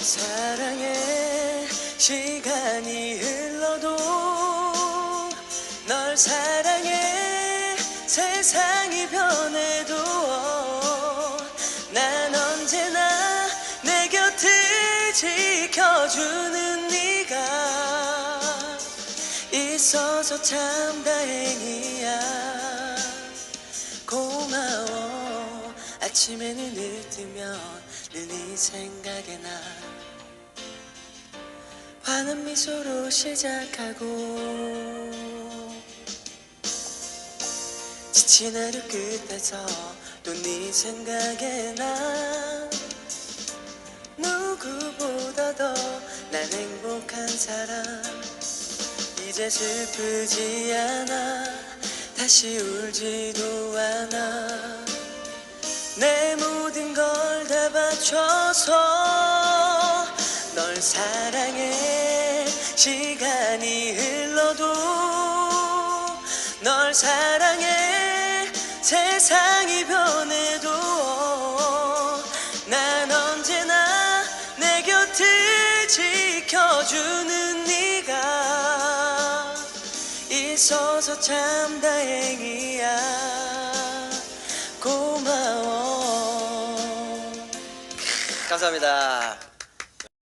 사랑해 시간이 흘러도 널 사랑해. 세상이 변해도 난 언제나 내 곁을 지켜주는 네가 있어서 참 다행이야 아침에 눈을 뜨면 늘네 생각이 나. 환한 미소로 시작하고 지친 하루 끝에서 또네 생각에 나. 누구보다 더난 행복한 사람. 이제 슬프지 않아. 다시 울지도 않아 다 바쳐서 널 사랑해. 시간이 흘러도 널 사랑해. 세상이 변해도 난 언제나 내 곁을 지켜주는 네가 있어서 참 다행이야 감사합니다